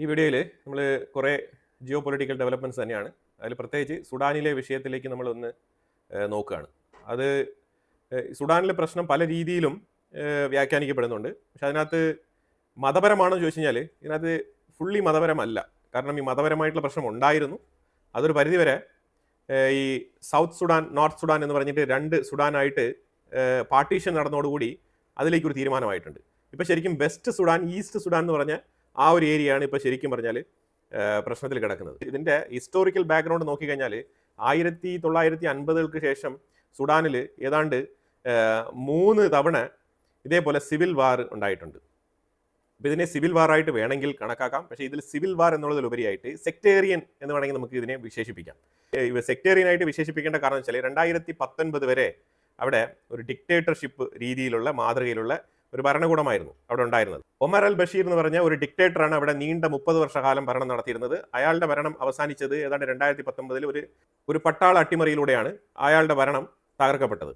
ഈ വീഡിയോയിൽ നമ്മൾ കുറേ ജിയോ പൊളിറ്റിക്കൽ ഡെവലപ്മെന്റ്സ് തന്നെയാണ്. അതിൽ പ്രത്യേകിച്ച് സുഡാനിലെ വിഷയത്തിലേക്ക് ഏഹ്, നോക്കുകയാണ്. അത് സുഡാനിലെ പ്രശ്നം പല രീതിയിലും വ്യാഖ്യാനിക്കപ്പെടുന്നുണ്ട്. പക്ഷെ അതിനകത്ത് മതപരമാണോ ചോദിച്ചു കഴിഞ്ഞാൽ ഇതിനകത്ത് ഫുള്ളി മതപരമല്ല. കാരണം ഈ മതപരമായിട്ടുള്ള പ്രശ്നം ഉണ്ടായിരുന്നു. അതൊരു പരിധിവരെ ഈ സൗത്ത് സുഡാൻ നോർത്ത് സുഡാൻ എന്ന് പറഞ്ഞിട്ട് രണ്ട് സുഡാനായിട്ട് പാർട്ടീഷൻ നടന്നതോടുകൂടി അതിലേക്കൊരു തീരുമാനമായിട്ടുണ്ട്. ഇപ്പോൾ ശരിക്കും വെസ്റ്റ് സുഡാൻ ഈസ്റ്റ് സുഡാൻ എന്ന് പറഞ്ഞ ആ ഒരു ഏരിയയാണ് ഇപ്പോൾ ശരിക്കും പറഞ്ഞാൽ പ്രശ്നത്തിൽ കിടക്കുന്നത്. ഇതിന്റെ ഹിസ്റ്റോറിക്കൽ ബാക്ക്ഗ്രൗണ്ട് നോക്കിക്കഴിഞ്ഞാൽ ആയിരത്തി തൊള്ളായിരത്തി അൻപതുകൾക്ക് ശേഷം സുഡാനിൽ ഏതാണ്ട് മൂന്ന് തവണ ഇതേപോലെ സിവിൽ വാർ ഉണ്ടായിട്ടുണ്ട്. അപ്പോൾ ഇതിനെ സിവിൽ വാർ ആയിട്ട് വേണമെങ്കിൽ കണക്കാക്കാം. പക്ഷേ ഇതിൽ സിവിൽ വാർ എന്നുള്ളതിലുപരിയായിട്ട് സെക്ടേറിയൻ എന്ന് വേണമെങ്കിൽ നമുക്ക് ഇതിനെ വിശേഷിപ്പിക്കാം. ആയിട്ട് വിശേഷിപ്പിക്കേണ്ട കാരണം വെച്ചാൽ രണ്ടായിരത്തി പത്തൊൻപത് വരെ അവിടെ ഒരു ഡിക്റ്റേറ്റർഷിപ്പ് രീതിയിലുള്ള മാതൃകയിലുള്ള ഒരു ഭരണകൂടമായിരുന്നു അവിടെ ഉണ്ടായിരുന്നത്. ഒമർ അൽ ബഷീർ എന്ന് പറഞ്ഞ ഒരു ഡിക്റ്റേറ്ററാണ് അവിടെ നീണ്ട മുപ്പത് വർഷകാലം ഭരണം നടത്തിയിരുന്നത്. അയാളുടെ ഭരണം അവസാനിച്ചത് ഏതാണ്ട് രണ്ടായിരത്തി പത്തൊമ്പതിൽ ഒരു ഒരു പട്ടാള അട്ടിമറിയിലൂടെയാണ് അയാളുടെ ഭരണം തകർക്കപ്പെട്ടത്.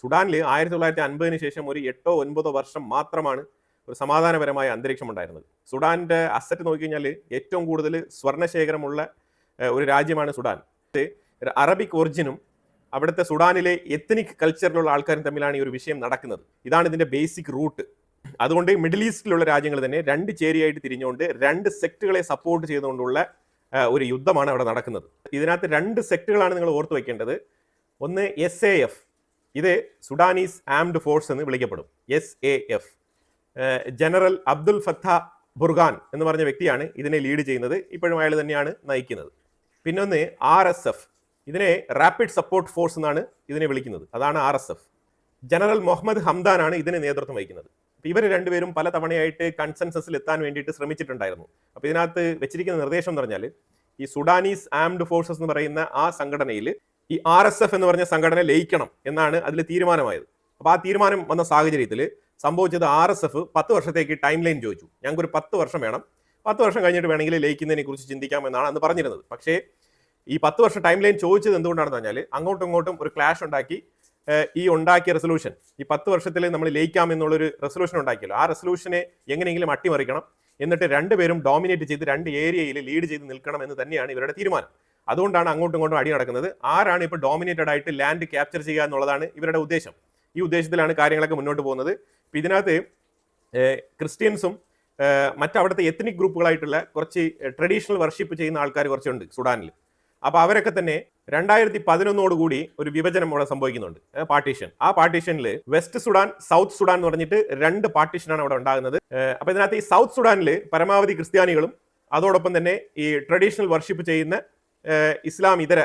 സുഡാനിൽ ആയിരത്തി തൊള്ളായിരത്തി അൻപതിന് ശേഷം ഒരു എട്ടോ ഒൻപതോ വർഷം മാത്രമാണ് ഒരു സമാധാനപരമായ അന്തരീക്ഷം ഉണ്ടായിരുന്നത്. സുഡാന്റെ അസറ്റ് നോക്കിക്കഴിഞ്ഞാൽ ഏറ്റവും കൂടുതൽ സ്വർണശേഖരമുള്ള ഒരു രാജ്യമാണ് സുഡാൻ. അറബിക് ഒറിജിനും അവിടുത്തെ സുഡാനിലെ എത്തനിക് കൾച്ചറിലുള്ള ആൾക്കാരും തമ്മിലാണ് ഈ ഒരു വിഷയം നടക്കുന്നത്. ഇതാണ് ഇതിന്റെ ബേസിക് റൂട്ട് അതുകൊണ്ട് മിഡിൽ ഈസ്റ്റിലുള്ള രാജ്യങ്ങൾ തന്നെ രണ്ട് ചേരിയായിട്ട് തിരിഞ്ഞുകൊണ്ട് രണ്ട് സെക്ടുകളെ സപ്പോർട്ട് ചെയ്തുകൊണ്ടുള്ള ഒരു യുദ്ധമാണ് അവിടെ നടക്കുന്നത്. ഇതിനകത്ത് രണ്ട് സെക്ടുകളാണ് നിങ്ങൾ ഓർത്തു വെക്കേണ്ടത്. ഒന്ന് എസ് എ എഫ് ഇത് സുഡാനീസ് ആംഡ് ഫോഴ്സ് എന്ന് വിളിക്കപ്പെടും. S A F general Abdul Fattah Burhan എന്ന് പറഞ്ഞ വ്യക്തിയാണ് ഇതിനെ ലീഡ് ചെയ്യുന്നത്. ഇപ്പോഴും അയാൾ തന്നെയാണ് നയിക്കുന്നത്. പിന്നൊന്ന് ആർ എസ് എഫ് ഇതിനെ റാപ്പിഡ് സപ്പോർട്ട് ഫോഴ്സ് എന്നാണ് ഇതിനെ വിളിക്കുന്നത്. അതാണ് R S F general Mohamed ഹംദാനാണ് ഇതിന് നേതൃത്വം വഹിക്കുന്നത്. അപ്പോൾ ഇവർ രണ്ടുപേരും പല തവണയായിട്ട് കൺസെൻസസിൽ എത്താൻ വേണ്ടിയിട്ട് ശ്രമിച്ചിട്ടുണ്ടായിരുന്നു. അപ്പോൾ ഇതിനകത്ത് വെച്ചിരിക്കുന്ന നിർദ്ദേശം എന്ന് പറഞ്ഞാൽ ഈ സുഡാനീസ് ആംഡ് ഫോഴ്സസ് എന്ന് പറയുന്ന ആ സംഘടനയിൽ ഈ ആർ എസ് എഫ് എന്ന് പറഞ്ഞ സംഘടന ലയിക്കണം എന്നാണ് അതിൽ തീരുമാനമായത്. അപ്പോൾ ആ തീരുമാനം വന്ന സാഹചര്യത്തിൽ സംഭവിച്ചത് ആർ എസ് എഫ് പത്ത് വർഷത്തേക്ക് ടൈം ലൈൻ ചോദിച്ചു. ഞങ്ങൾക്ക് ഒരു പത്ത് വർഷം വേണം. പത്ത് വർഷം കഴിഞ്ഞിട്ട് വേണമെങ്കിൽ ലയിക്കുന്നതിനെ കുറിച്ച് ചിന്തിക്കാമെന്നാണ് അന്ന് പറഞ്ഞിരുന്നത്. പക്ഷേ ഈ പത്ത് വർഷം ടൈം ലൈൻ ചോദിച്ചത് എന്തുകൊണ്ടാണെന്ന് പറഞ്ഞാൽ അങ്ങോട്ടും ഇങ്ങോട്ടും ഒരു ക്ലാഷ് ഉണ്ടാക്കി ഈ ഉണ്ടാക്കിയ റെസൊല്യൂഷൻ ഈ പത്ത് വർഷത്തിൽ നമ്മൾ ലയിക്കാം എന്നുള്ളൊരു റെസൊല്യൂഷൻ ഉണ്ടാക്കിയല്ലോ. ആ റെസൊല്യൂഷനെ എങ്ങനെയെങ്കിലും അട്ടിമറിക്കണം. എന്നിട്ട് രണ്ടുപേരും ഡോമിനേറ്റ് ചെയ്ത് രണ്ട് ഏരിയയിൽ ലീഡ് ചെയ്ത് നിൽക്കണം എന്ന് തന്നെയാണ് ഇവരുടെ തീരുമാനം. അതുകൊണ്ടാണ് അങ്ങോട്ടും ഇങ്ങോട്ടും അടി നടക്കുന്നത്. ആരാണ് ഇപ്പോൾ ഡോമിനേറ്റഡ് ആയിട്ട് ലാൻഡ് ക്യാപ്ചർ ചെയ്യുക എന്നുള്ളതാണ് ഇവരുടെ ഉദ്ദേശം. ഈ ഉദ്ദേശത്തിലാണ് കാര്യങ്ങളൊക്കെ മുന്നോട്ട് പോകുന്നത്. ഇപ്പം ഇതിനകത്ത് ക്രിസ്ത്യൻസും മറ്റവിടുത്തെ എത്നിക് ഗ്രൂപ്പുകളായിട്ടുള്ള കുറച്ച് ട്രഡീഷണൽ വർഷിപ്പ് ചെയ്യുന്ന ആൾക്കാർ കുറച്ചുണ്ട് സുഡാനിൽ അപ്പോൾ അവരൊക്കെ തന്നെ രണ്ടായിരത്തി പതിനൊന്നോടുകൂടി ഒരു വിഭജനം അവിടെ സംഭവിക്കുന്നുണ്ട്. പാർട്ടീഷൻ. ആ പാർട്ടീഷനിൽ വെസ്റ്റ് സുഡാൻ സൗത്ത് സുഡാൻ എന്ന് പറഞ്ഞിട്ട് രണ്ട് പാർട്ടീഷനാണ് അവിടെ ഉണ്ടാകുന്നത്. അപ്പോൾ ഇതിനകത്ത് ഈ സൗത്ത് സുഡാനിൽ പരമാവധി ക്രിസ്ത്യാനികളും അതോടൊപ്പം തന്നെ ഈ ട്രഡീഷണൽ വർഷിപ്പ് ചെയ്യുന്ന ഇസ്ലാം ഇതര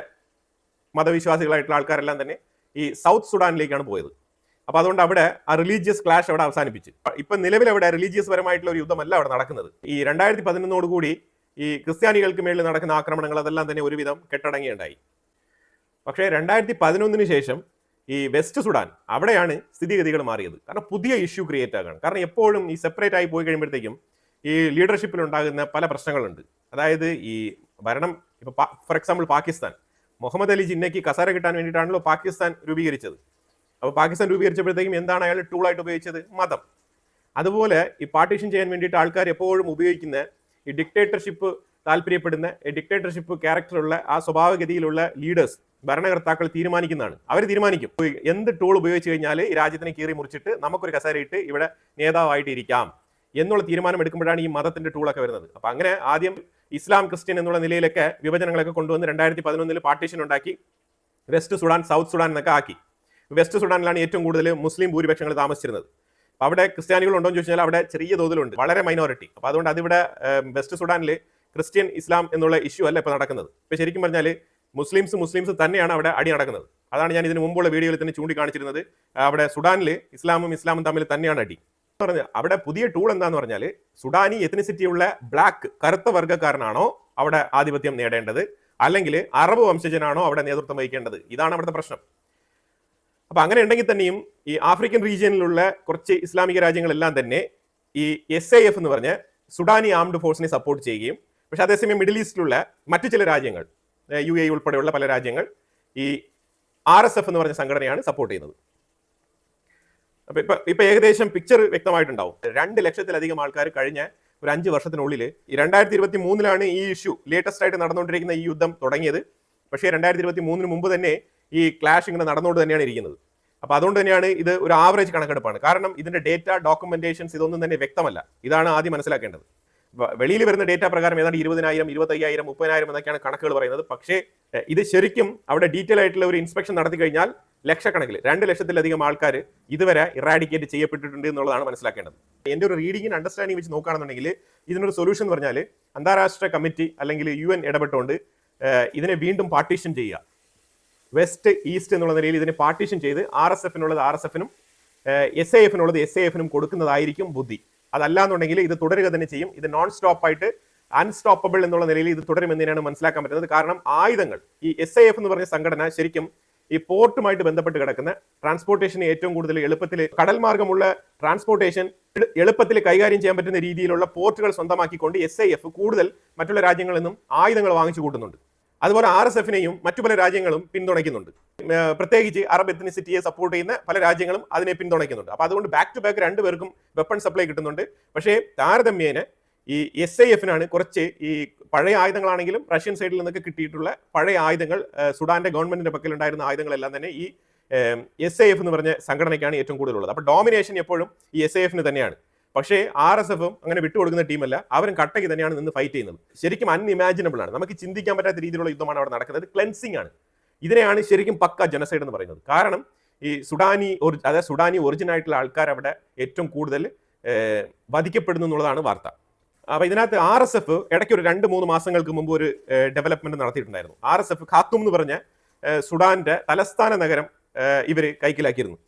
മതവിശ്വാസികളായിട്ടുള്ള ആൾക്കാരെല്ലാം തന്നെ ഈ സൗത്ത് സുഡാനിലേക്കാണ് പോയത്. അപ്പോൾ അതുകൊണ്ട് അവിടെ ആ റിലീജിയസ് ക്ലാഷ് അവിടെ അവസാനിപ്പിച്ചു. ഇപ്പം നിലവിൽ അവിടെ റിലീജിയസ് പരമായിട്ടുള്ള ഒരു യുദ്ധമല്ല അവിടെ നടക്കുന്നത്. ഈ രണ്ടായിരത്തി പതിനൊന്നോടുകൂടി ഈ ക്രിസ്ത്യാനികൾക്ക് മേളിൽ നടക്കുന്ന ആക്രമണങ്ങൾ അതെല്ലാം തന്നെ ഒരുവിധം കെട്ടടങ്ങിയുണ്ടായി പക്ഷേ രണ്ടായിരത്തി പതിനൊന്നിന് ശേഷം ഈ വെസ്റ്റ് സുഡാൻ അവിടെയാണ് സ്ഥിതിഗതികൾ മാറിയത്. കാരണം പുതിയ ഇഷ്യൂ ക്രിയേറ്റ് ആകാണ്. കാരണം എപ്പോഴും ഈ സെപ്പറേറ്റ് ആയി പോയി കഴിയുമ്പോഴത്തേക്കും ഈ ലീഡർഷിപ്പിൽ ഉണ്ടാകുന്ന പല പ്രശ്നങ്ങളുണ്ട്. അതായത് ഈ ഭരണം ഇപ്പോൾ ഫോർ എക്സാമ്പിൾ പാകിസ്ഥാൻ. മുഹമ്മദ് അലി ജിന്നയ്ക്ക് കസാര കിട്ടാൻ വേണ്ടിയിട്ടാണല്ലോ പാകിസ്ഥാൻ രൂപീകരിച്ചത്. അപ്പോൾ പാകിസ്ഥാൻ രൂപീകരിച്ചപ്പോഴത്തേക്കും എന്താണ് അയാൾ ടൂളായിട്ട് ഉപയോഗിച്ചത്? മതം. അതുപോലെ ഈ പാർട്ടീഷൻ ചെയ്യാൻ വേണ്ടിയിട്ട് ആൾക്കാർ എപ്പോഴും ഉപയോഗിക്കുന്ന ഈ ഡിക്റ്റേറ്റർഷിപ്പ് താല്പര്യപ്പെടുന്ന ഡിക്റ്റേറ്റർഷിപ്പ് ക്യാരക്ടറുള്ള ആ സ്വഭാവഗതിയിലുള്ള ലീഡേഴ്സ് ഭരണകർത്താക്കൾ തീരുമാനിക്കുന്നതാണ്. അവർ തീരുമാനിക്കും. എന്ത് ടൂൾ ഉപയോഗിച്ച് കഴിഞ്ഞാൽ ഈ രാജ്യത്തിനെ കീറി മുറിച്ചിട്ട് നമുക്കൊരു കസേരയിട്ട് ഇവിടെ നേതാവായിട്ട് ഇരിക്കാം എന്നുള്ള തീരുമാനം എടുക്കുമ്പോഴാണ് ഈ മതത്തിന്റെ ടൂളൊക്കെ വരുന്നത്. അപ്പൊ അങ്ങനെ ആദ്യം ഇസ്ലാം ക്രിസ്ത്യൻ എന്നുള്ള നിലയിലൊക്കെ വിഭജനങ്ങളൊക്കെ കൊണ്ടുവന്ന് രണ്ടായിരത്തി പതിനൊന്നിൽ പാർട്ടീഷൻ ഉണ്ടാക്കി വെസ്റ്റ് സുഡാൻ സൗത്ത് സുഡാൻ എന്നൊക്കെ ആക്കി. വെസ്റ്റ് സുഡാനിലാണ് ഏറ്റവും കൂടുതൽ മുസ്ലിം ഭൂരിപക്ഷങ്ങൾ താമസിച്ചിരുന്നത്. അവിടെ ക്രിസ്ത്യാനികൾ ഉണ്ടോ എന്ന് ചോദിച്ചാൽ അവിടെ ചെറിയ തോതിലുണ്ട്. വളരെ മൈനോറിറ്റി അപ്പോൾ അതുകൊണ്ട് അതിവിടെ വെസ്റ്റ് സുഡാനിൽ ക്രിസ്ത്യൻ ഇസ്ലാം എന്നുള്ള ഇഷ്യൂ അല്ല ഇപ്പോൾ നടക്കുന്നത്. ഇപ്പോൾ ശരിക്കും പറഞ്ഞാൽ മുസ്ലിംസ് മുസ്ലിംസ് തന്നെയാണ് അവിടെ അടി നടക്കുന്നത്. അതാണ് ഞാൻ ഇതിന് മുമ്പുള്ള വീഡിയോയിൽ തന്നെ ചൂണ്ടിക്കാണിച്ചിരുന്നത്. അവിടെ സുഡാനിൽ ഇസ്ലാമും ഇസ്ലാമും തമ്മിൽ തന്നെയാണ് അടി. പറഞ്ഞത് അവിടെ പുതിയ ടൂൾ എന്താന്ന് പറഞ്ഞാൽ സുഡാനി എത്നിസിറ്റി ഉള്ള ബ്ലാക്ക് കറുത്ത വർഗക്കാരനാണോ അവിടെ ആധിപത്യം നേടേണ്ടത്? അല്ലെങ്കിൽ അറബ് വംശജനാണോ അവിടെ നേതൃത്വം വഹിക്കേണ്ടത്? ഇതാണ് അവിടുത്തെ പ്രശ്നം. അപ്പൊ അങ്ങനെ ഉണ്ടെങ്കിൽ തന്നെയും ഈ ആഫ്രിക്കൻ റീജിയനിലുള്ള കുറച്ച് ഇസ്ലാമിക രാജ്യങ്ങളെല്ലാം തന്നെ ഈ എസ് ഐ എഫ് എന്ന് പറഞ്ഞ സുഡാനി ആംഡ് ഫോഴ്സിനെ സപ്പോർട്ട് ചെയ്യുകയും പക്ഷെ അതേസമയം മിഡിൽ ഈസ്റ്റിലുള്ള മറ്റു ചില രാജ്യങ്ങൾ യു എ ഉൾപ്പെടെയുള്ള പല രാജ്യങ്ങൾ ഈ ആർ എസ് എഫ് എന്ന് പറഞ്ഞ സംഘടനയാണ് സപ്പോർട്ട് ചെയ്യുന്നത്. അപ്പൊ ഇപ്പൊ ഇപ്പൊ ഏകദേശം പിക്ചർ വ്യക്തമായിട്ടുണ്ടാവും. രണ്ട് ലക്ഷത്തിലധികം ആൾക്കാർ കഴിഞ്ഞ ഒരു അഞ്ച് വർഷത്തിനുള്ളിൽ ഈ രണ്ടായിരത്തി ഇരുപത്തി മൂന്നിലാണ് ഈ ഇഷ്യൂ ലേറ്റസ്റ്റ് ആയിട്ട് നടന്നുകൊണ്ടിരിക്കുന്ന ഈ യുദ്ധം തുടങ്ങിയത്. പക്ഷേ രണ്ടായിരത്തി ഇരുപത്തി മൂന്നിന് മുമ്പ് തന്നെ ഈ ക്ലാഷ് ഇങ്ങനെ നടന്നുകൊണ്ട് തന്നെയാണ് ഇരിക്കുന്നത്. അപ്പോൾ അതുകൊണ്ട് തന്നെയാണ് ഇത് ഒരു ആവറേജ് കണക്കെടുപ്പാണ്. കാരണം ഇതിന്റെ ഡേറ്റ ഡോക്യുമെന്റേഷൻസ് ഇതൊന്നും തന്നെ വ്യക്തമല്ല. ഇതാണ് ആദ്യം മനസ്സിലാക്കേണ്ടത്. വെളിയിൽ വരുന്ന ഡേറ്റ പ്രകാരം ഏതാണ്ട് ഇരുപതിനായിരം ഇരുപത്തയ്യായിരം മുപ്പതിനായിരം എന്നൊക്കെയാണ് കണക്കുകൾ പറയുന്നത്. പക്ഷേ ഇത് ശരിക്കും അവിടെ ഡീറ്റെയിൽ ആയിട്ടുള്ള ഒരു ഇൻസ്പെക്ഷൻ നടത്തി കഴിഞ്ഞാൽ ലക്ഷക്കണക്കിൽ രണ്ട് ലക്ഷത്തിലധികം ആൾക്കാർ ഇതുവരെ ഇറാഡിക്കേറ്റ് ചെയ്യപ്പെട്ടിട്ടുണ്ട് എന്നുള്ളതാണ് മനസ്സിലാക്കേണ്ടത്. എന്റെ ഒരു റീഡിങ്ങിന് അണ്ടർസ്റ്റാൻഡിങ് വെച്ച് നോക്കുകയാണെന്നുണ്ടെങ്കിൽ ഇതിനൊരു സൊല്യൂഷൻ പറഞ്ഞാൽ അന്താരാഷ്ട്ര കമ്മിറ്റി അല്ലെങ്കിൽ യു എൻ ഇടപെട്ടുകൊണ്ട് ഇതിനെ വീണ്ടും പാർട്ടീഷൻ ചെയ്യുക. വെസ്റ്റ് ഈസ്റ്റ് എന്നുള്ള നിലയിൽ ഇതിനെ പാർട്ടീഷൻ ചെയ്ത് ആർ എസ് എഫിനുള്ളത് ആർ എസ് എഫിനും എസ് ഐ എഫിനുള്ളത് എസ് ഐ എഫിനും കൊടുക്കുന്നതായിരിക്കും ബുദ്ധി. അതല്ല എന്നുണ്ടെങ്കിൽ ഇത് തുടരുക തന്നെ ചെയ്യും. ഇത് നോൺ സ്റ്റോപ്പ് ആയിട്ട് അൺസ്റ്റോപ്പബിൾ എന്നുള്ള നിലയിൽ ഇത് തുടരുമെന്ന് തന്നെയാണ് മനസ്സിലാക്കാൻ പറ്റുന്നത്. കാരണം ആയുധങ്ങൾ ഈ എസ് ഐ എഫ് എന്ന് പറഞ്ഞ സംഘടന ശരിക്കും ഈ പോർട്ടുമായിട്ട് ബന്ധപ്പെട്ട് കിടക്കുന്ന ട്രാൻസ്പോർട്ടേഷന് ഏറ്റവും കൂടുതൽ എളുപ്പത്തിൽ കടൽ മാർഗമുള്ള ട്രാൻസ്പോർട്ടേഷൻ എളുപ്പത്തിൽ കൈകാര്യം ചെയ്യാൻ പറ്റുന്ന രീതിയിലുള്ള പോർട്ടുകൾ സ്വന്തമാക്കിക്കൊണ്ട് എസ് ഐ എഫ് കൂടുതൽ മറ്റുള്ള രാജ്യങ്ങളിൽ നിന്നും ആയുധങ്ങൾ വാങ്ങിച്ചു കൂട്ടുന്നുണ്ട്. അതുപോലെ ആർ എസ് എഫിനെയും മറ്റു പല രാജ്യങ്ങളും പിന്തുണയ്ക്കുന്നുണ്ട്. പ്രത്യേകിച്ച് അറബ് എത്നിസിറ്റിയെ സപ്പോർട്ട് ചെയ്യുന്ന പല രാജ്യങ്ങളും അതിനെ പിന്തുണയ്ക്കുന്നുണ്ട്. അപ്പോൾ അതുകൊണ്ട് ബാക്ക് ടു ബാക്ക് രണ്ടുപേർക്കും വെപ്പൺ സപ്ലൈ കിട്ടുന്നുണ്ട്. പക്ഷേ താരതമ്യേന ഈ എസ് ഐ എഫിനാണ് കുറച്ച് ഈ പഴയ ആയുധങ്ങളാണെങ്കിലും റഷ്യൻ സൈഡിൽ നിന്നൊക്കെ കിട്ടിയിട്ടുള്ള പഴയ ആയുധങ്ങൾ സുഡാന്റെ ഗവൺമെന്റിന്റെ പക്കലുണ്ടായിരുന്ന ആയുധങ്ങളെല്ലാം തന്നെ ഈ എസ് ഐ എഫ് എന്ന് പറഞ്ഞ സംഘടനയ്ക്കാണ് ഏറ്റവും കൂടുതലുള്ളത്. അപ്പോൾ ഡോമിനേഷൻ എപ്പോഴും ഈ എസ് ഐ എഫിന് തന്നെയാണ്. പക്ഷേ ആർ എസ് എഫും അങ്ങനെ വിട്ടുകൊടുക്കുന്ന ടീമല്ല. അവരും കട്ടയ്ക്ക് തന്നെയാണ് നിന്ന് ഫൈറ്റ് ചെയ്യുന്നത്. ശരിക്കും അൺഇമാജിനബിൾ ആണ്. നമുക്ക് ചിന്തിക്കാൻ പറ്റാത്ത രീതിയിലുള്ള യുദ്ധമാണ് അവിടെ നടക്കുന്നത്. ക്ലെൻസിങ് ആണ്. ഇതിനെയാണ് ശരിക്കും പക്ക ജനസൈഡ് എന്ന് പറയുന്നത്. കാരണം ഈ സുഡാനി അതായത് സുഡാനി ഒറിജിൻ ആയിട്ടുള്ള ആൾക്കാർ അവിടെ ഏറ്റവും കൂടുതൽ വധിക്കപ്പെടുന്നു എന്നുള്ളതാണ് വാർത്ത. അപ്പൊ ഇതിനകത്ത് ആർ എസ് എഫ് ഇടയ്ക്ക് ഒരു രണ്ട് മൂന്ന് മാസങ്ങൾക്ക് മുമ്പ് ഒരു ഡെവലപ്മെന്റ് നടത്തിയിട്ടുണ്ടായിരുന്നു. ആർ എസ് എഫ് ഖാത്തും എന്ന് പറഞ്ഞ സുഡാന്റെ തലസ്ഥാന നഗരം ഇവർ കൈക്കലാക്കിയിരുന്നു.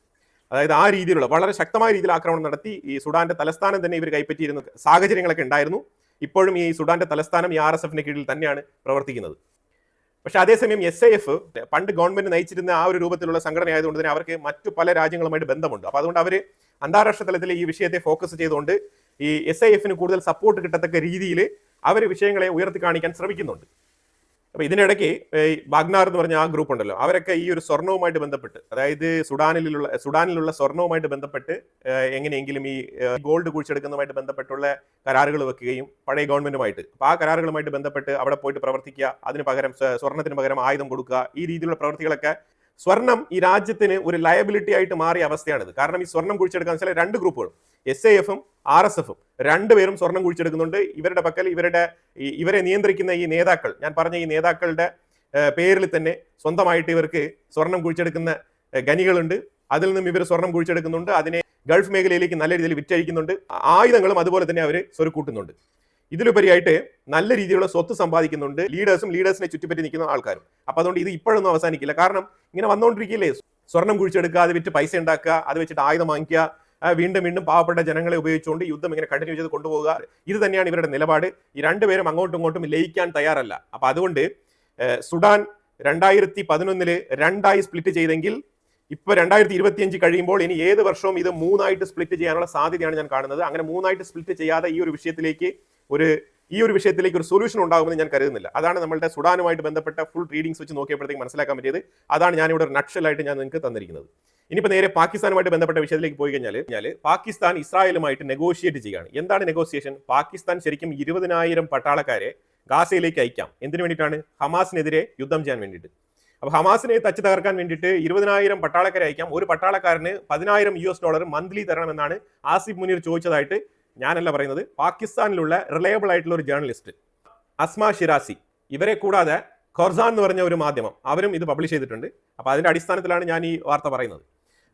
അതായത് ആ രീതിയിലുള്ള വളരെ ശക്തമായ രീതിയിൽ ആക്രമണം നടത്തി ഈ സുഡാന്റെ തലസ്ഥാനം തന്നെ ഇവർ കൈപ്പറ്റിയിരുന്ന സാഹചര്യങ്ങളൊക്കെ ഉണ്ടായിരുന്നു. ഇപ്പോഴും ഈ സുഡാന്റെ തലസ്ഥാനം ഈ ആർ എസ് എഫിന്റെ കീഴിൽ തന്നെയാണ് പ്രവർത്തിക്കുന്നത്. പക്ഷെ അതേസമയം എസ് ഐ എഫ് പണ്ട് ഗവൺമെന്റ് നയിച്ചിരുന്ന ആ ഒരു രൂപത്തിലുള്ള സംഘടന ആയതുകൊണ്ട് തന്നെ അവർക്ക് മറ്റു പല രാജ്യങ്ങളുമായിട്ട് ബന്ധമുണ്ട്. അപ്പൊ അതുകൊണ്ട് അവർ അന്താരാഷ്ട്ര തലത്തിൽ ഈ വിഷയത്തെ ഫോക്കസ് ചെയ്തുകൊണ്ട് ഈ എസ് ഐ എഫിന് കൂടുതൽ സപ്പോർട്ട് കിട്ടത്തക്ക രീതിയിൽ അവർ വിഷയങ്ങളെ ഉയർത്തി കാണിക്കാൻ ശ്രമിക്കുന്നുണ്ട്. അപ്പൊ ഇതിനിടയ്ക്ക് ഈ ബാഗ്നാർ എന്ന് പറഞ്ഞ ആ ഗ്രൂപ്പ് ഉണ്ടല്ലോ അവരൊക്കെ ഈ ഒരു സ്വർണവുമായിട്ട് ബന്ധപ്പെട്ട് അതായത് സുഡാനിലുള്ള സുഡാനിലുള്ള സ്വർണവുമായിട്ട് ബന്ധപ്പെട്ട് എങ്ങനെയെങ്കിലും ഈ ഗോൾഡ് കുഴിച്ചെടുക്കുന്നതുമായിട്ട് ബന്ധപ്പെട്ടുള്ള കരാറുകൾ വെക്കുകയും പഴയ ഗവൺമെന്റുമായിട്ട്. അപ്പൊ ആ കരാറുകളുമായിട്ട് ബന്ധപ്പെട്ട് അവിടെ പോയിട്ട് പ്രവർത്തിക്കുക അതിന് പകരം സ്വ- സ്വർണത്തിന് പകരം ആയുധം കൊടുക്കുക ഈ രീതിയിലുള്ള പ്രവർത്തികളൊക്കെ സ്വർണം ഈ രാജ്യത്തിന് ഒരു ലയബിലിറ്റി ആയിട്ട് മാറിയ അവസ്ഥയാണിത്. കാരണം ഈ സ്വർണം കുഴിച്ചെടുക്കാൻ വെച്ചാൽ രണ്ട് ഗ്രൂപ്പുകളും എസ് ഐ എഫും ആർ എസ് എഫും രണ്ടുപേരും സ്വർണം കുഴിച്ചെടുക്കുന്നുണ്ട്. ഇവരുടെ പക്കൽ ഇവരുടെ ഇവരെ നിയന്ത്രിക്കുന്ന ഈ നേതാക്കൾ ഞാൻ പറഞ്ഞ ഈ നേതാക്കളുടെ പേരിൽ തന്നെ സ്വന്തമായിട്ട് ഇവർക്ക് സ്വർണം കുഴിച്ചെടുക്കുന്ന ഖനികളുണ്ട്. അതിൽ നിന്നും ഇവർ സ്വർണം കുഴിച്ചെടുക്കുന്നുണ്ട്. അതിനെ ഗൾഫ് മേഖലയിലേക്ക് നല്ല രീതിയിൽ വിറ്റഴിക്കുന്നുണ്ട്. ആയുധങ്ങളും അതുപോലെ തന്നെ അവർ സ്വരുക്കൂട്ടുന്നുണ്ട്. ഇതിലുപരിയായിട്ട് നല്ല രീതിയിലുള്ള സ്വത്ത് സമ്പാദിക്കുന്നുണ്ട്. ലീഡേഴ്സും ലീഡേഴ്സിനെ ചുറ്റിപ്പറ്റി നിൽക്കുന്ന ആൾക്കാരും. അപ്പൊ അതുകൊണ്ട് ഇത് ഇപ്പോഴൊന്നും അവസാനിക്കില്ല. കാരണം ഇങ്ങനെ വന്നുകൊണ്ടിരിക്കില്ലേ സ്വർണം കുഴിച്ചെടുക്കുക അത് വിറ്റ് പൈസ ഉണ്ടാക്കുക അത് വെച്ചിട്ട് ആയുധം വാങ്ങിക്കുക വീണ്ടും വീണ്ടും പാവപ്പെട്ട ജനങ്ങളെ ഉപയോഗിച്ചുകൊണ്ട് യുദ്ധം ഇങ്ങനെ കണ്ടിന്യൂ ചെയ്ത് കൊണ്ടുപോകുക ഇത് തന്നെയാണ് ഇവരുടെ നിലപാട്. ഈ രണ്ടുപേരും അങ്ങോട്ടും ഇങ്ങോട്ടും ലയിക്കാൻ തയ്യാറല്ല. അപ്പൊ അതുകൊണ്ട് സുഡാൻ രണ്ടായിരത്തി പതിനൊന്നിൽ രണ്ടായി സ്പ്ലിറ്റ് ചെയ്തെങ്കിൽ ഇപ്പൊ രണ്ടായിരത്തി ഇരുപത്തിയഞ്ച് കഴിയുമ്പോൾ ഇനി ഏത് വർഷവും ഇത് മൂന്നായിട്ട് സ്പ്ലിറ്റ് ചെയ്യാനുള്ള സാധ്യതയാണ് ഞാൻ കാണുന്നത്. അങ്ങനെ മൂന്നായിട്ട് സ്പ്ലിറ്റ് ചെയ്യാതെ ഈ ഒരു വിഷയത്തിലേക്ക് ഒരു ഈ ഒരു വിഷയത്തിലേക്ക് ഒരു സൊല്യൂഷൻ ഉണ്ടാകുമെന്ന് ഞാൻ കരുതുന്നില്ല. അതാണ് നമ്മുടെ സുഡാനുമായിട്ട് ബന്ധപ്പെട്ട ഫുൾ റീഡിങ്സ് വെച്ച് നോക്കിയപ്പോഴത്തേക്ക് മനസ്സിലാക്കാൻ പറ്റിയത്. അതാണ് ഞാനിവിടെ ഒരു നക്ഷലായിട്ട് ഞാൻ നിങ്ങൾക്ക് തന്നിരിക്കുന്നത്. ഇനിയിപ്പോൾ നേരെ പാകിസ്ഥാനുമായിട്ട് ബന്ധപ്പെട്ട വിഷയത്തിലേക്ക് പോയി കഴിഞ്ഞാൽ കഴിഞ്ഞാൽ പാകിസ്ഥാൻ ഇസ്രായേലുമായിട്ട് നെഗോഷിയേറ്റ് ചെയ്യുകയാണ്. എന്താണ് നെഗോഷിയേഷൻ പാകിസ്ഥാൻ ശരിക്കും ഇരുപതിനായിരം പട്ടാളക്കാരെ ഗാസയിലേക്ക് അയക്കാം. എന്തിനു വേണ്ടിയിട്ടാണ്? ഹമാസിനെതിരെ യുദ്ധം ചെയ്യാൻ വേണ്ടിയിട്ട്. അപ്പോൾ ഹമാസിനെ തച്ച് തകർക്കാൻ വേണ്ടിയിട്ട് ഇരുപതിനായിരം പട്ടാളക്കാരെ അയക്കാം. ഒരു പട്ടാളക്കാരന് പതിനായിരം യു എസ് ഡോളർ മന്ത്ലി തരണമെന്നാണ് ആസിഫ് മുനീർ ചോദിച്ചതായിട്ട് ഞാനല്ല പറയുന്നത് പാകിസ്ഥാനിലുള്ള റിലയബിൾ ആയിട്ടുള്ള ഒരു ജേർണലിസ്റ്റ് അസ്മ ഷിറാസി ഇവരെ കൂടാതെ ഖോർസാൻ എന്ന് പറഞ്ഞ ഒരു മാധ്യമം അവരും ഇത് പബ്ലിഷ് ചെയ്തിട്ടുണ്ട്. അപ്പോൾ അതിന്റെ അടിസ്ഥാനത്തിലാണ് ഞാൻ ഈ വാർത്ത പറയുന്നത്.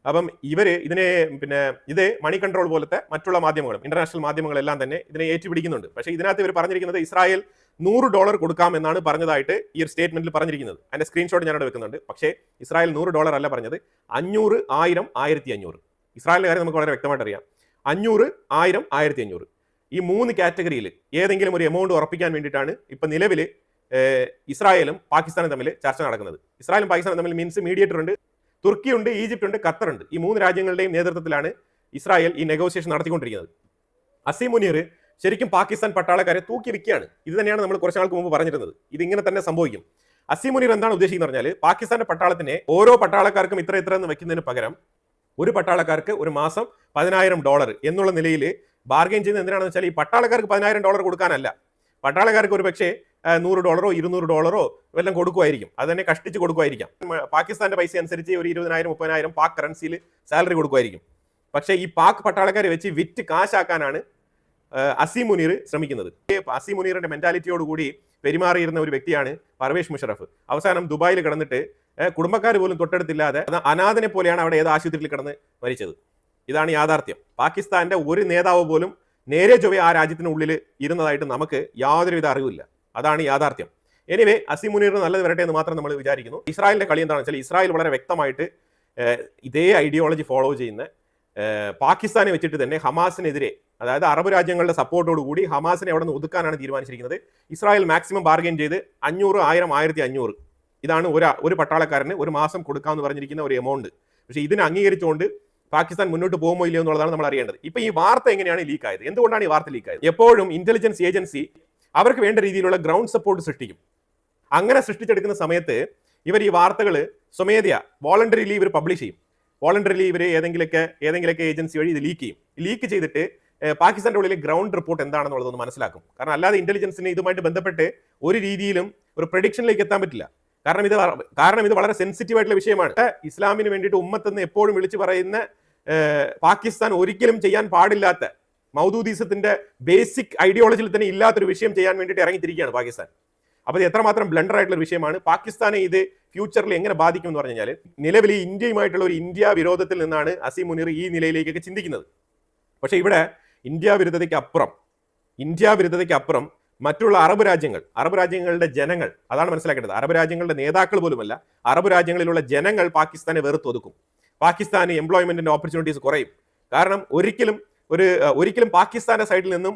അപ്പം ഇവർ ഇതിനെ പിന്നെ ഇത് മണി കൺട്രോൾ പോലത്തെ മറ്റുള്ള മാധ്യമങ്ങളും ഇന്റർനാഷണൽ മാധ്യമങ്ങളെല്ലാം തന്നെ ഇതിനെ ഏറ്റുപിടിക്കുന്നുണ്ട്. പക്ഷേ ഇതിനകത്ത് ഇവർ പറഞ്ഞിരിക്കുന്നത് ഇസ്രായേൽ നൂറ് ഡോളർ കൊടുക്കാം എന്നാണ് പറഞ്ഞതായിട്ട് ഈ ഒരു സ്റ്റേറ്റ്മെന്റിൽ പറഞ്ഞിരിക്കുന്നത്. അതിന്റെ സ്ക്രീൻഷോട്ട് ഞാനവിടെ വെക്കുന്നുണ്ട്. പക്ഷേ ഇസ്രായേൽ നൂറ് ഡോളർ അല്ല പറഞ്ഞത് അഞ്ഞൂറ് ആയിരം ആയിരത്തി അഞ്ഞൂറ് ഇസ്രായേലിന്റെ കാര്യം നമുക്ക് വളരെ വ്യക്തമായിട്ട് അറിയാം അഞ്ഞൂറ് ആയിരം ആയിരത്തി അഞ്ഞൂറ് ഈ മൂന്ന് കാറ്റഗറിയിൽ ഏതെങ്കിലും ഒരു എമൗണ്ട് ഉറപ്പിക്കാൻ വേണ്ടിയിട്ടാണ് ഇപ്പം നിലവിൽ ഇസ്രായേലും പാകിസ്ഥാനും തമ്മിൽ ചർച്ച നടക്കുന്നത്. ഇസ്രായേലും പാകിസ്ഥാനും തമ്മിൽ മീൻസ് മീഡിയേറ്റർ ഉണ്ട് തുർക്കി ഉണ്ട് ഈജിപ്റ്റ് ഉണ്ട് ഖത്തർ ഉണ്ട് ഈ മൂന്ന് രാജ്യങ്ങളുടെയും നേതൃത്വത്തിലാണ് ഇസ്രായേൽ ഈ നെഗോസിയേഷൻ നടത്തിക്കൊണ്ടിരിക്കുന്നത്. അസീം മുനീർ ശരിക്കും പാകിസ്ഥാൻ പട്ടാളക്കാരെ തൂക്കി വിൽക്കുകയാണ്. ഇത് തന്നെയാണ് നമ്മൾ കുറച്ച് നാൾക്ക് മുമ്പ് പറഞ്ഞിരുന്നത്. ഇതിങ്ങനെ തന്നെ സംഭവിക്കും. അസീം മുനീർ എന്താണ് ഉദ്ദേശിക്കുന്നത് പറഞ്ഞാൽ പാകിസ്ഥാന്റെ പട്ടാളത്തിനെ ഓരോ പട്ടാളക്കാർക്കും ഇത്ര ഇത്ര എന്ന് വെക്കുന്നതിന് പകരം ഒരു പട്ടാളക്കാർക്ക് ഒരു മാസം പതിനായിരം ഡോളർ എന്നുള്ള നിലയിൽ ബാർഗെയിൻ ചെയ്യുന്നത് എന്തിനാണെന്ന് വെച്ചാൽ ഈ പട്ടാളക്കാർക്ക് പതിനായിരം ഡോളർ കൊടുക്കാനല്ല. പട്ടാളക്കാർക്ക് ഒരു പക്ഷേ നൂറ് ഡോളറോ ഇരുന്നൂറ് ഡോളറോ വല്ലതും കൊടുക്കുമായിരിക്കും. അത് തന്നെ കഷ്ടിച്ച് കൊടുക്കുമായിരിക്കാം. പാകിസ്ഥാന്റെ പൈസ അനുസരിച്ച് ഒരു ഇരുപതിനായിരം മുപ്പതിനായിരം പാക് കറൻസിയിൽ സാലറി കൊടുക്കുമായിരിക്കും. പക്ഷേ ഈ പാക് പട്ടാളക്കാരെ വെച്ച് വിറ്റ് കാശാക്കാനാണ് അസീം മുനീർ ശ്രമിക്കുന്നത്. അസീം മുനീറിന്റെ മെന്റാലിറ്റിയോട് കൂടി പെരുമാറിയിരുന്ന ഒരു വ്യക്തിയാണ് പർവേഷ് മുഷറഫ്. അവസാനം ദുബായിൽ കിടന്നിട്ട് കുടുംബക്കാർ പോലും തൊട്ടടുത്തില്ലാതെ അനാഥനെ പോലെയാണ് അവിടെ ഏത് ആശുപത്രിയിൽ കിടന്ന് മരിച്ചത്. ഇതാണ് യാഥാർത്ഥ്യം. പാകിസ്ഥാന്റെ ഒരു നേതാവ് പോലും നേരെ ചൊവ്വെ ആ രാജ്യത്തിനുള്ളിൽ ഇരുന്നതായിട്ട് നമുക്ക് യാതൊരുവിധ അറിവില്ല. അതാണ് യാഥാർത്ഥ്യം. എനിവേ അസിമുനീർ നല്ലത് വരട്ടെ എന്ന് മാത്രം നമ്മൾ വിചാരിക്കുന്നു. ഇസ്രായേലിന്റെ കളി എന്താണെന്ന് വെച്ചാൽ ഇസ്രായേൽ വളരെ വ്യക്തമായിട്ട് ഇതേ ഐഡിയോളജി ഫോളോ ചെയ്യുന്ന പാകിസ്ഥാനെ വെച്ചിട്ട് തന്നെ ഹമാസിനെതിരെ അതായത് അറബ് രാജ്യങ്ങളുടെ സപ്പോർട്ടോട് കൂടി ഹമാസിനെ അവിടെ നിന്ന് ഒതുക്കാനാണ് തീരുമാനിച്ചിരിക്കുന്നത്. ഇസ്രായേൽ മാക്സിമം ബാർഗെയിൻ ചെയ്ത് അഞ്ഞൂറ് ആയിരം ആയിരത്തി അഞ്ഞൂറ്. ഇതാണ് ഒരു ഒരു പട്ടാളക്കാരന് ഒരു മാസം കൊടുക്കാമെന്ന് പറഞ്ഞിരിക്കുന്ന ഒരു എമൗണ്ട് പക്ഷേ ഇതിനെ അംഗീകരിച്ചുകൊണ്ട് പാകിസ്ഥാൻ മുന്നോട്ട് പോകുമോ ഇല്ലയോ എന്നുള്ളതാണ് നമ്മൾ അറിയേണ്ടത്. ഇപ്പൊ ഈ വാർത്ത എങ്ങനെയാണ് ലീക്ക് ആയത്? എന്തുകൊണ്ടാണ് ഈ വാർത്ത ലീക്ക് ആയത്? എപ്പോഴും ഇന്റലിജൻസ് ഏജൻസി അവർക്ക് വേണ്ട രീതിയിലുള്ള ഗ്രൗണ്ട് സപ്പോർട്ട് സൃഷ്ടിക്കും. അങ്ങനെ സൃഷ്ടിച്ചെടുക്കുന്ന സമയത്ത് ഇവർ ഈ വാർത്തകൾ സ്വമേധയ വോളണ്ടറിലി ഇവർ പബ്ലിഷ് ചെയ്യും. വോളണ്ടറിലി ഇവർ ഏതെങ്കിലുമൊക്കെ ഏതെങ്കിലുമൊക്കെ ഏജൻസി വഴി ഇത് ലീക്ക് ചെയ്യും. ലീക്ക് ചെയ്തിട്ട് പാകിസ്ഥാന്റെ ഉള്ളിലെ ഗ്രൗണ്ട് റിപ്പോർട്ട് എന്താണെന്നുള്ളതൊന്ന് മനസ്സിലാക്കും. കാരണം അല്ലാതെ ഇന്റലിജൻസിന് ഇതുമായിട്ട് ബന്ധപ്പെട്ട് ഒരു രീതിയിലും ഒരു പ്രഡിക്ഷനിലേക്ക് എത്താൻ പറ്റില്ല. കാരണം ഇത് കാരണം ഇത് വളരെ സെൻസിറ്റീവ് ആയിട്ടുള്ള വിഷയമാണ്. ഇസ്ലാമിന് വേണ്ടിയിട്ട് ഉമ്മത്തെന്ന് എപ്പോഴും വിളിച്ചു പറയുന്ന പാകിസ്ഥാൻ ഒരിക്കലും ചെയ്യാൻ പാടില്ലാത്ത മൗദൂദീസത്തിന്റെ ബേസിക് ഐഡിയോളജിയിൽ തന്നെ ഇല്ലാത്തൊരു വിഷയം ചെയ്യാൻ വേണ്ടിയിട്ട് ഇറങ്ങിത്തിരിക്കുകയാണ് പാകിസ്ഥാൻ. അപ്പോൾ ഇത് എത്രമാത്രം ബ്ലണ്ടർ ആയിട്ടുള്ള വിഷയമാണ്. പാകിസ്ഥാനെ ഇത് ഫ്യൂച്ചറിൽ എങ്ങനെ ബാധിക്കും എന്ന് പറഞ്ഞു കഴിഞ്ഞാൽ നിലവിൽ ഇന്ത്യയുമായിട്ടുള്ള ഒരു ഇന്ത്യ വിരോധത്തിൽ നിന്നാണ് അസീം മുനീർ ഈ നിലയിലേക്കൊക്കെ ചിന്തിക്കുന്നത്. പക്ഷേ ഇവിടെ ഇന്ത്യ വിരുദ്ധതയ്ക്ക് അപ്പുറം ഇന്ത്യ വിരുദ്ധതയ്ക്ക് അപ്പുറം മറ്റുള്ള അറബ് രാജ്യങ്ങൾ അറബ് രാജ്യങ്ങളുടെ ജനങ്ങൾ അതാണ് മനസ്സിലാക്കേണ്ടത്. അറബ് രാജ്യങ്ങളുടെ നേതാക്കൾ പോലുമല്ല അറബ് രാജ്യങ്ങളിലുള്ള ജനങ്ങൾ പാകിസ്ഥാനെ വെറുത്തൊതുക്കും. പാകിസ്ഥാന് എംപ്ലോയ്മെന്റിന്റെ ഓപ്പർച്യൂണിറ്റീസ് കുറയും. കാരണം ഒരിക്കലും ഒരു ഒരിക്കലും പാകിസ്ഥാന്റെ സൈഡിൽ നിന്നും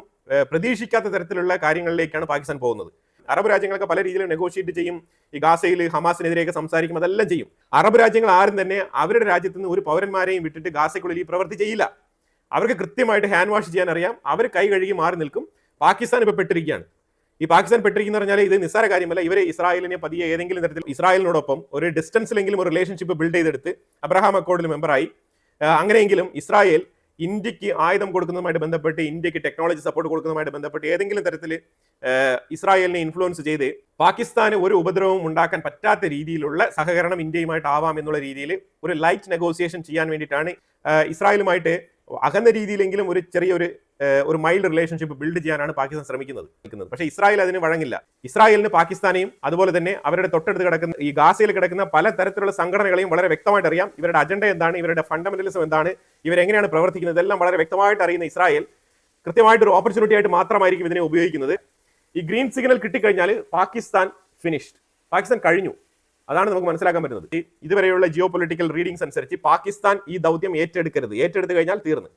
പ്രതീക്ഷിക്കാത്ത തരത്തിലുള്ള കാര്യങ്ങളിലേക്കാണ് പാകിസ്ഥാൻ പോകുന്നത്. അറബ് രാജ്യങ്ങളൊക്കെ പല രീതിയിലും നെഗോഷിയേറ്റ് ചെയ്യും. ഈ ഗാസയിൽ ഹമാസിനെതിരെയൊക്കെ സംസാരിക്കും അതെല്ലാം ചെയ്യും. അറബ് രാജ്യങ്ങൾ ആരും തന്നെ അവരുടെ രാജ്യത്ത് നിന്ന് ഒരു പൗരന്മാരെയും വിട്ടിട്ട് ഗാസയ്ക്കുള്ളിൽ ഈ പ്രവൃത്തി ചെയ്യില്ല. അവർക്ക് കൃത്യമായിട്ട് ഹാൻഡ് വാഷ് ചെയ്യാൻ അറിയാം അവർ കൈ കഴുകി മാറി നിൽക്കും. പാകിസ്ഥാൻ ഇപ്പോൾ പെട്ടിരിക്കുകയാണ്. ഈ പാകിസ്ഥാൻ പെട്ടിരിക്കുന്ന പറഞ്ഞാൽ ഇത് നിസ്സാര കാര്യമല്ല. ഇവരെ ഇസ്രായേലിനെ പതിയെ ഏതെങ്കിലും തരത്തിൽ ഇസ്രായേലിനോടൊപ്പം ഒരു ഡിസ്റ്റൻസിലെങ്കിലും ഒരു റിലേഷൻഷിപ്പ് ബിൽഡ് ചെയ്തെടുത്ത് അബ്രഹാം അക്കോർഡിൽ മെമ്പറായി അങ്ങനെയെങ്കിലും ഇസ്രായേൽ ഇന്ത്യയ്ക്ക് ആയുധം കൊടുക്കുന്നതുമായിട്ട് ബന്ധപ്പെട്ട് ഇന്ത്യയ്ക്ക് ടെക്നോളജി സപ്പോർട്ട് കൊടുക്കുന്നതുമായിട്ട് ബന്ധപ്പെട്ട് ഏതെങ്കിലും തരത്തിൽ ഇസ്രായേലിനെ ഇൻഫ്ലുവൻസ് ചെയ്ത് പാകിസ്ഥാന് ഒരു ഉപദ്രവവും ഉണ്ടാക്കാൻ പറ്റാത്ത രീതിയിലുള്ള സഹകരണം ഇന്ത്യയുമായിട്ട് ആവാം എന്നുള്ള രീതിയിൽ ഒരു ലൈറ്റ് നെഗോസിയേഷൻ ചെയ്യാൻ വേണ്ടിയിട്ടാണ് ഇസ്രായേലുമായിട്ട് അകന്ന രീതിയിലെങ്കിലും ഒരു ചെറിയൊരു ഒരു മൈൽഡ് റിലേഷൻഷിപ്പ് ബിൽഡ് ചെയ്യാനാണ് പാകിസ്ഥാൻ ശ്രമിക്കുന്നത്. നിൽക്കുന്നത്. പക്ഷേ ഇസ്രായേൽ അതിന് വഴങ്ങില്ല. ഇസ്രായേലിന് പാകിസ്ഥാനെയും അതുപോലെ തന്നെ അവരുടെ തൊട്ടടുത്ത് കിടക്കുന്ന ഈ ഗാസയിൽ കിടക്കുന്ന പല തരത്തിലുള്ള സംഘടനകളെയും വളരെ വ്യക്തമായിട്ട് അറിയാം. ഇവരുടെ അജണ്ട എന്താണ്? ഇവരുടെ ഫണ്ടമെന്റലിസം എന്താണ്? ഇവരെങ്ങനെയാണ് പ്രവർത്തിക്കുന്നത്? ഇതെല്ലാം വളരെ വ്യക്തമായിട്ട് അറിയുന്ന ഇസ്രായേൽ കൃത്യമായിട്ട് ഒരു ഓപ്പർച്യൂണിറ്റി ആയിട്ട് മാത്രമായിരിക്കും ഇതിനെ ഉപയോഗിക്കുന്നത്. ഈ ഗ്രീൻ സിഗ്നൽ കിട്ടിക്കഴിഞ്ഞാൽ പാകിസ്ഥാൻ ഫിനിഷ്ഡ് പാകിസ്ഥാൻ കഴിഞ്ഞു. അതാണ് നമുക്ക് മനസ്സിലാക്കാൻ പറ്റുന്നത്. ഇതുവരെയുള്ള ജിയോ പൊളിറ്റിക്കൽ റീഡിങ്സ് അനുസരിച്ച് പാകിസ്ഥാൻ ഈ ദൗത്യം ഏറ്റെടുക്കരുത്. ഏറ്റെടുത്തു കഴിഞ്ഞാൽ തീർന്നു.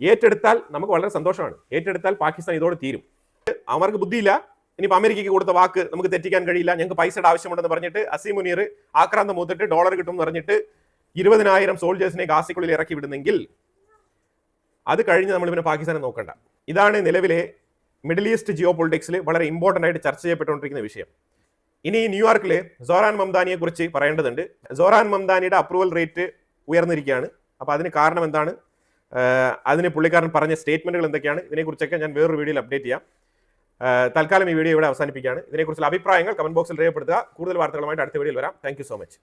ഏറ്റെടുത്താൽ നമുക്ക് വളരെ സന്തോഷമാണ്. ഏറ്റെടുത്താൽ പാകിസ്ഥാൻ ഇതോടെ തീരും. അവർക്ക് ബുദ്ധിയില്ല. ഇനിയിപ്പോൾ അമേരിക്കയ്ക്ക് കൊടുത്ത വാക്ക് നമുക്ക് തെറ്റിക്കാൻ കഴിയില്ല. ഞങ്ങൾക്ക് പൈസയുടെ ആവശ്യമുണ്ടെന്ന് പറഞ്ഞിട്ട് അസീം മുനീർ ആക്രാന്തം മൂത്തിട്ട് ഡോളർ കിട്ടും എന്ന് പറഞ്ഞിട്ട് ഇരുപതിനായിരം സോൾജേഴ്സിനെ ഗാസിക്കുള്ളിൽ ഇറക്കി വിടുന്നെങ്കിൽ അത് കഴിഞ്ഞ് നമ്മൾ പിന്നെ പാകിസ്ഥാനെ നോക്കണ്ട. ഇതാണ് നിലവിലെ മിഡിൽ ഈസ്റ്റ് ജിയോ പൊളിറ്റിക്സിൽ വളരെ ഇമ്പോർട്ടന്റ് ആയിട്ട് ചർച്ച ചെയ്യപ്പെട്ടുകൊണ്ടിരിക്കുന്ന വിഷയം. ഇനി ന്യൂയോർക്കിൽ സോറാൻ മംദാനിയെ കുറിച്ച് പറയേണ്ടതുണ്ട്. സോറാൻ മംദാനിയുടെ അപ്രൂവൽ റേറ്റ് ഉയർന്നിരിക്കുകയാണ്. അപ്പോൾ അതിന് കാരണം എന്താണ്? അതിന് പുള്ളിക്കാരൻ പറഞ്ഞ സ്റ്റേറ്റ്മെന്റുകൾ എന്തൊക്കെയാണ്? ഇതിനെക്കുറിച്ചൊക്കെ ഞാൻ വേറൊരു വീഡിയോയിൽ അപ്ഡേറ്റ് ചെയ്യാം. തൽക്കാലം ഈ വീഡിയോ ഇവിടെ അവസാനിപ്പിക്കുകയാണ്. ഇതിനെക്കുറിച്ചുള്ള അഭിപ്രായങ്ങൾ കമന്റ് ബോക്സിൽ രേഖപ്പെടുത്തുക. കൂടുതൽ വാർത്തകളുമായിട്ട് അടുത്ത വീഡിയോയിൽ വരാം. Thank so much